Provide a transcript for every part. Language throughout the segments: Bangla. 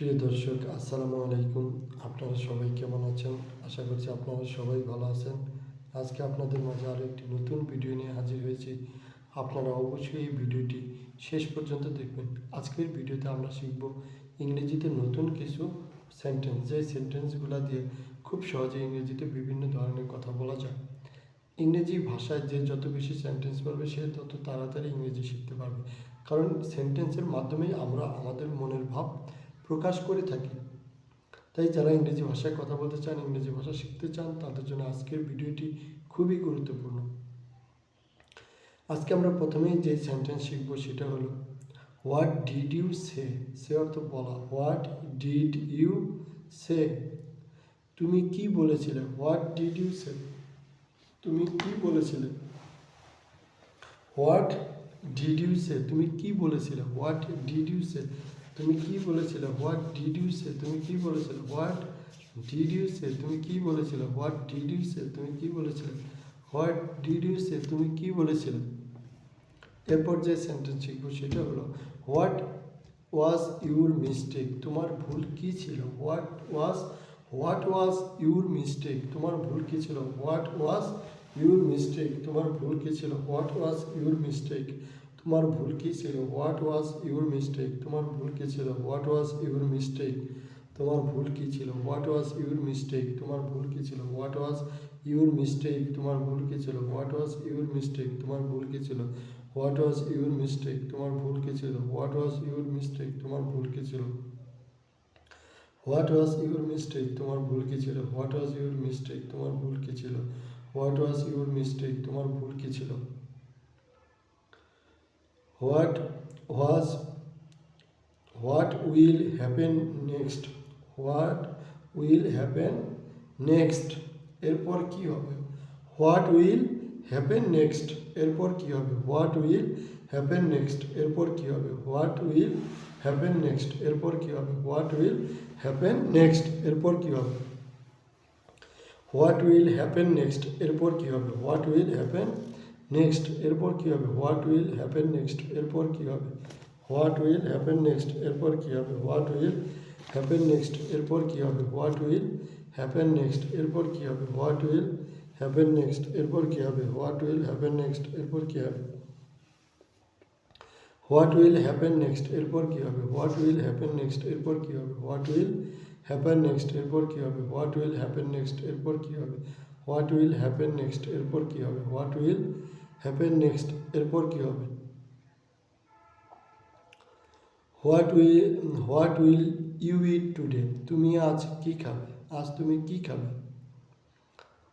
প্রিয় দর্শক, আসসালামু আলাইকুম। আপনারা সবাই কেমন আছেন? আশা করছি আপনারা সবাই ভালো আছেন। আজকে আপনাদের মাঝে আরও একটি নতুন ভিডিও নিয়ে হাজির হয়েছি। আপনারা অবশ্যই এই ভিডিওটি শেষ পর্যন্ত দেখবেন। আজকের ভিডিওতে আমরা শিখব ইংরেজিতে নতুন কিছু সেন্টেন্স যে সেন্টেন্সগুলো দিয়ে খুব সহজে ইংরেজিতে বিভিন্ন ধরনের কথা বলা যায়। ইংরেজি ভাষায় যে যত বেশি সেন্টেন্স পারবে সে তত তাড়াতাড়ি ইংরেজি শিখতে পারবে। কারণ সেন্টেন্সের মাধ্যমেই আমরা আমাদের মনের ভাব প্রকাশ করে থাকি। তাই যারা ইংরেজি ভাষায় কথা বলতে চান, ইংরেজি ভাষা শিখতে চান, তাদের জন্য আজকের ভিডিওটি খুবই গুরুত্বপূর্ণ। আজকে আমরা প্রথমেই যে সেন্টেন্স শিখব সেটা হলো what did you say say অর্থ বলা হোয়াট ডিড ইউ সে তুমি কি বলেছিলে? হোয়াট ডিড ইউ সে তুমি কি বলেছিলে? হোয়াট ডিড ইউ সে তুমি কি বলেছিলে? হোয়াট ডিড ইউ সে তুমি কি বলেছিলে? হোয়াট ডিড ইউ সে তুমি কি বলেছিলে? হোয়াট ডিড ইউ সে তুমি কি বলেছিলে? হোয়াট ডিড ইউ সে তুমি কি বলেছিলে? হোয়াট ডিড ইউ সে তুমি কি বলেছিলে? এরপর যে সেন্টেন্স শিখব সেটা হলো হোয়াট ওয়াজ ইউর মিস্টেক তোমার ভুল কি ছিল? What was what was your mistake তোমার ভুল কি ছিল? হোয়াট ওয়াজ ইউর মিস্টেক তোমার ভুল কি ছিল? হোয়াট ওয়াজ ইউর মিস্টেক তোমার ভুল কী ছিল হোয়াট ওয়াজ ইউর মিস্টেক তোমার ভুল কি ছিল হোয়াট ওয়াজ ইউর মিস্টেক তোমার ভুল কী ছিল হোয়াট ওয়াজ ইউর মিস্টেক তোমার ভুল কী ছিল হোয়াট ওয়াজ ইউর মিস্টেক তোমার ভুল কি ছিল হোয়াট ওয়াজ ইউর মিস্টেক তোমার ভুল কি ছিল হোয়াট ওয়াজ ইউর মিস্টেক তোমার ভুল কি ছিল হোয়াট ওয়াজ ইউর মিস্টেক তোমার ভুল কি ছিল হোয়াট ওয়াজ ইউর মিস্টেক তোমার ভুল কি ছিল হোয়াট ওয়াজ ইউর মিস্টেক তোমার ভুল কী ছিল হোয়াট ওয়াজ ইউর মিস্টেক তোমার ভুল কী ছিল what was what will happen next what will happen next এরপর কি হবে? হোয়াট উইল হ্যাপেন নেক্সট এরপর কি হবে? হোয়াট উইল হ্যাপেন নেক্সট এরপর কি হবে? হোয়াট উইল হ্যাপেন নেক্সট এরপর কি হবে? হোয়াট উইল হ্যাপেন নেক্সট এরপর কি হবে? হোয়াট উইল হ্যাপেন নেক্সট এরপর কি হবে? হোয়াট উইল হ্যাপেন নেক্সট এরপর কি হবে হোয়াট উইল হ্যাপেন নেক্সট এরপর কি হবে হোয়াট উইল হ্যাপেন নেক্সট এরপর কি হবে হোয়াট উইল হ্যাপেন নেক্সট এরপর কি হবে হোয়াট উইল হ্যাপেন নেক্সট এরপর কি হবে হোয়াট উইল হ্যাপেন নেক্সট এরপর কি হবে হোয়াট উইল হ্যাপেন নেক্সট এরপর কি হবে হোয়াট উইল হ্যাপেন নেক্সট এরপর কি হবে হোয়াট উইল হ্যাপেন নেক্সট এরপর কি হবে হোয়াট উইল হ্যাপেন নেক্সট এরপর কি হবে হোয়াট উইল হ্যাপেন নেক্সট এরপর কি হবে হোয়াট উইল হ্যাপেন নেক্সট এরপর কি হবে হোয়াট উইল হ্যাপেন নেক্সট এরপর কী হবে? What will what will you eat today তুমি আজ কি খাবে? আজ তুমি কি খাবে?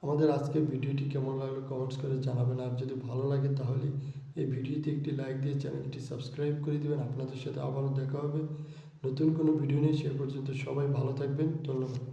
আমাদের আজকে ভিডিওটি কেমন লাগল কমেন্টস করে জানাবেন। আর যদি ভালো লাগে তাহলে এই ভিডিওতে একটি লাইক দিয়ে চ্যানেলটি সাবস্ক্রাইব করে দেবেন। আপনাদের সাথে আবারও দেখা হবে। নতুন কোনো ভিডিও নিয়ে সে পর্যন্ত সবাই ভালো থাকবেন। ধন্যবাদ।